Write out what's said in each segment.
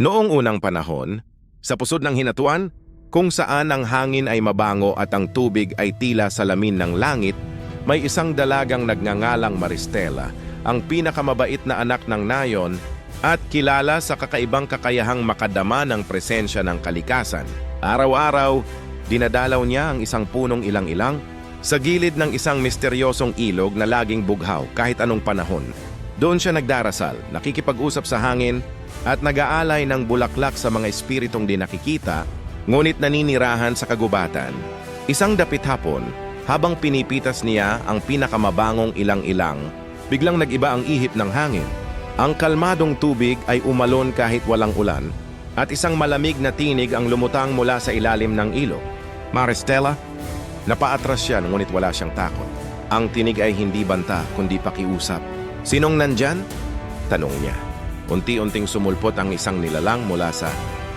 Noong unang panahon, sa pusod ng hinatuan, kung saan ang hangin ay mabango at ang tubig ay tila salamin ng langit, may isang dalagang nagngangalang Maristela, ang pinakamabait na anak ng nayon at kilala sa kakaibang kakayahang makadama ng presensya ng kalikasan. Araw-araw, dinadalaw niya ang isang punong ilang-ilang sa gilid ng isang misteryosong ilog na laging bughaw kahit anong panahon. Doon siya nagdarasal, nakikipag-usap sa hangin at nag-aalay ng bulaklak sa mga espiritong di nakikita, ngunit naninirahan sa kagubatan. Isang dapit hapon, habang pinipitas niya ang pinakamabangong ilang-ilang, biglang nag-iba ang ihip ng hangin. Ang kalmadong tubig ay umalon kahit walang ulan, at isang malamig na tinig ang lumutang mula sa ilalim ng ilog. Maristela, napaatras siya ngunit wala siyang takot. Ang tinig ay hindi banta kundi pakiusap. Sinong nandyan? Tanong niya. Unti-unting sumulpot ang isang nilalang mula sa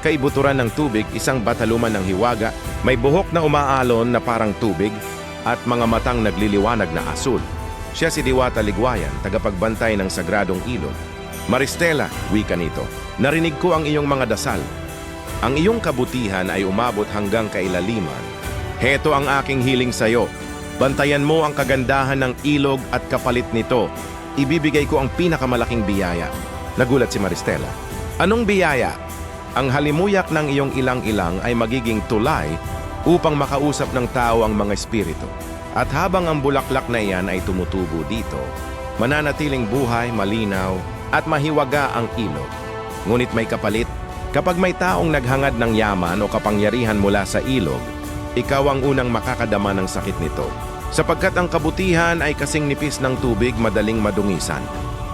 kaibuturan ng tubig, isang bataluman ng hiwaga, may buhok na umaalon na parang tubig at mga matang nagliliwanag na asul. Siya si Diwata Ligwayan, tagapagbantay ng sagradong ilog. Maristela, wika nito, narinig ko ang iyong mga dasal. Ang iyong kabutihan ay umabot hanggang kailaliman. Heto ang aking hiling sayo. Bantayan mo ang kagandahan ng ilog at kapalit nito. Ibibigay ko ang pinakamalaking biyaya. Nagulat si Maristela. Anong biyaya? Ang halimuyak ng iyong ilang-ilang ay magiging tulay upang makausap ng tao ang mga espiritu. At habang ang bulaklak na iyan ay tumutubo dito, mananatiling buhay, malinaw, at mahiwaga ang ilog. Ngunit may kapalit, kapag may taong naghangad ng yaman o kapangyarihan mula sa ilog, ikaw ang unang makakadama ng sakit nito. Sapagkat ang kabutihan ay kasing nipis ng tubig madaling madungisan.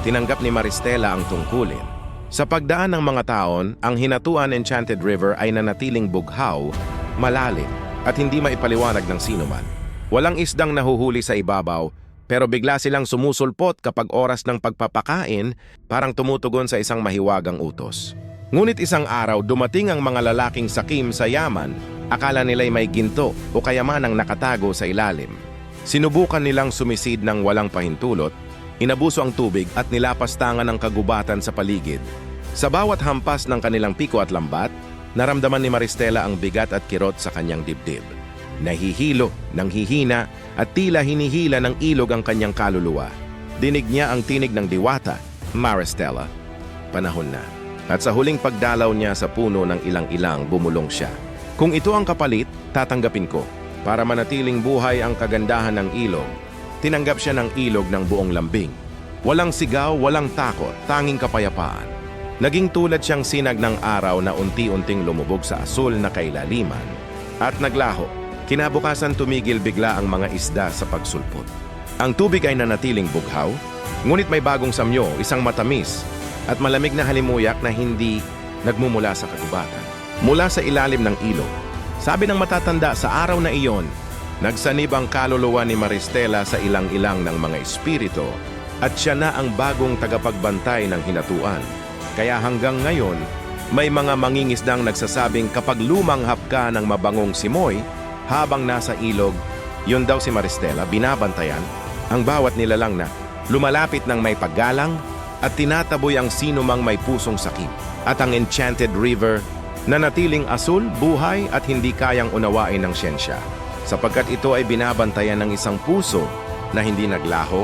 Tinanggap ni Maristela ang tungkulin. Sa pagdaan ng mga taon, ang Hinatuan Enchanted River ay nanatiling bughaw, malalim, at hindi maipaliwanag ng sinuman. Walang isdang nahuhuli sa ibabaw, pero bigla silang sumusulpot kapag oras ng pagpapakain, parang tumutugon sa isang mahiwagang utos. Ngunit isang araw dumating ang mga lalaking sakim sa yaman, akala nila'y may ginto o kayamanang nakatago sa ilalim. Sinubukan nilang sumisid ng walang pahintulot, inabuso ang tubig at nilapastangan ng kagubatan sa paligid. Sa bawat hampas ng kanilang piko at lambat, naramdaman ni Maristela ang bigat at kirot sa kanyang dibdib. Nahihilo, nanghihina, at tila hinihila ng ilog ang kanyang kaluluwa. Dinig niya ang tinig ng diwata, Maristela. Panahon na. At sa huling pagdalaw niya sa puno ng ilang-ilang, bumulong siya. Kung ito ang kapalit, tatanggapin ko. Para manatiling buhay ang kagandahan ng ilog, tinanggap siya ng ilog ng buong lambing. Walang sigaw, walang takot, tanging kapayapaan. Naging tulad siyang sinag ng araw na unti-unting lumubog sa asul na kailaliman. At naglaho, kinabukasan tumigil bigla ang mga isda sa pagsulpot. Ang tubig ay nanatiling bughaw, ngunit may bagong samyo, isang matamis, at malamig na halimuyak na hindi nagmumula sa kagubatan. Mula sa ilalim ng ilog, sabi ng matatanda sa araw na iyon, nagsanib ang kaluluwa ni Maristela sa ilang-ilang ng mga espirito at siya na ang bagong tagapagbantay ng hinatuan. Kaya hanggang ngayon, may mga mangingisdang nagsasabing kapag lumanghap ka ng mabangong simoy habang nasa ilog, yun daw si Maristela, binabantayan ang bawat nilalang na lumalapit ng may paggalang at tinataboy ang sino mang may pusong sakit. At ang Enchanted River na natiling asul, buhay at hindi kayang unawain ng siyensya. Sapagkat ito ay binabantayan ng isang puso na hindi naglaho,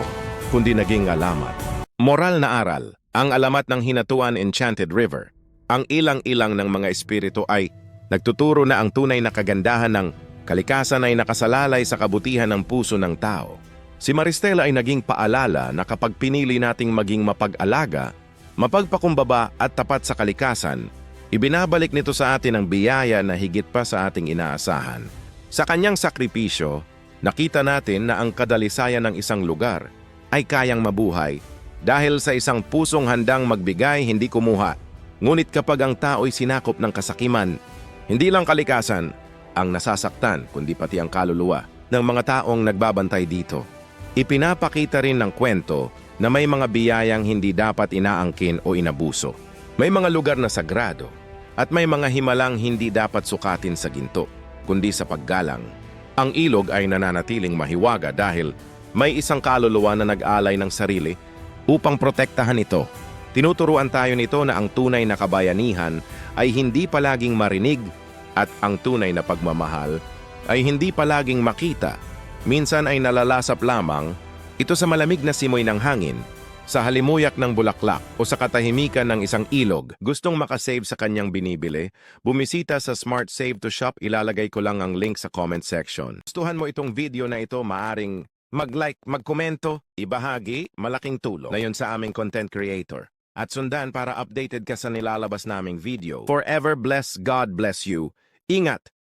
kundi naging alamat. Moral na aral, ang alamat ng Hinatuan Enchanted River. Ang ilang-ilang ng mga espiritu ay nagtuturo na ang tunay na kagandahan ng kalikasan ay nakasalalay sa kabutihan ng puso ng tao. Si Maristela ay naging paalala na kapag pinili nating maging mapag-alaga, mapagpakumbaba at tapat sa kalikasan, ibinabalik nito sa atin ang biyaya na higit pa sa ating inaasahan. Sa kanyang sakripisyo, nakita natin na ang kadalisayan ng isang lugar ay kayang mabuhay dahil sa isang pusong handang magbigay hindi kumuha. Ngunit kapag ang tao'y sinakop ng kasakiman, hindi lang kalikasan ang nasasaktan kundi pati ang kaluluwa ng mga taong nagbabantay dito. Ipinapakita rin ng kwento na may mga biyayang hindi dapat inaangkin o inabuso. May mga lugar na sagrado at may mga himalang hindi dapat sukatin sa ginto, kundi sa paggalang. Ang ilog ay nananatiling mahiwaga dahil may isang kaluluwa na nag-alay ng sarili upang protektahan ito. Tinuturuan tayo nito na ang tunay na kabayanihan ay hindi palaging marinig at ang tunay na pagmamahal ay hindi palaging makita. Minsan ay nalalasap lamang ito sa malamig na simoy ng hangin, sa halimuyak ng bulaklak o sa katahimikan ng isang ilog. Gustong makasave sa kanyang binibili? Bumisita sa Smart Save to Shop, ilalagay ko lang ang link sa comment section. Gustuhan mo itong video na ito, maaring mag-like, magkomento, ibahagi, malaking tulong na sa aming content creator. At sundan para updated ka sa nilalabas naming video. Forever bless God bless you. Ingat!